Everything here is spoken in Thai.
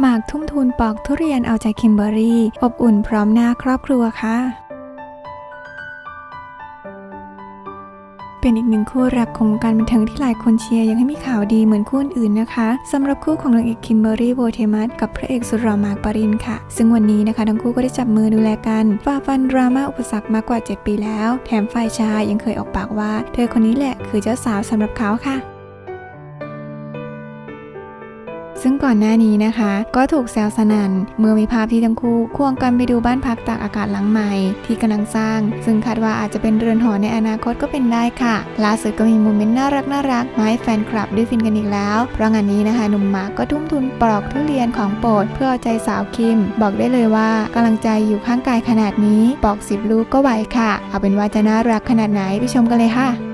หมากทุ่มทุนปอกทุเรียนเอาใจคิมเบอรี่ อบอุ่นพร้อมหน้าครอบครัวค่ะ เป็นอีกหนึ่งคู่รักของการบันเทิงที่หลายคนเชียร์ยังให้มีข่าวดีเหมือนคู่อื่นนะคะสำหรับคู่ของนางเอกคิมเบอรี่โบเทมัสกับพระเอกสุดหล่อมาร์คปรินค่ะ ซึ่งวันนี้นะคะทั้งคู่ก็ได้จับมือดูแลกันฝ่าฟันดราม่าอุปสรรคมากกว่า 7 ปีแล้ว แถมฝ่ายชายยังเคยออกปากว่า เธอคนนี้แหละคือเจ้าสาวสำหรับเขาค่ะ ซึ่งก่อนหน้านี้นะคะ ก็ถูกแซวสนันเมื่อมีภาพที่ทั้งคู่ควงกันไปดูบ้านพักตากอากาศหลังใหม่ที่กำลังสร้าง ซึ่งคาดว่าอาจจะเป็นเรือนหอในอนาคตก็เป็นได้ค่ะล่าสุดก็มีโมเมนต์น่ารักน่ารักมาให้แฟนคลับได้ฟินกันอีกแล้ว เพราะงานนี้นะคะหนุ่มมาร์คก็ทุ่มทุนปลอกทุเรียนของโปรดเพื่อเอาใจสาวคิม บอกได้เลยว่ากำลังใจอยู่ข้างกายขนาดนี้ปอกสิบลูกก็ไหวค่ะ เอาเป็นว่าจะน่ารักขนาดไหนไปชมกันเลยค่ะ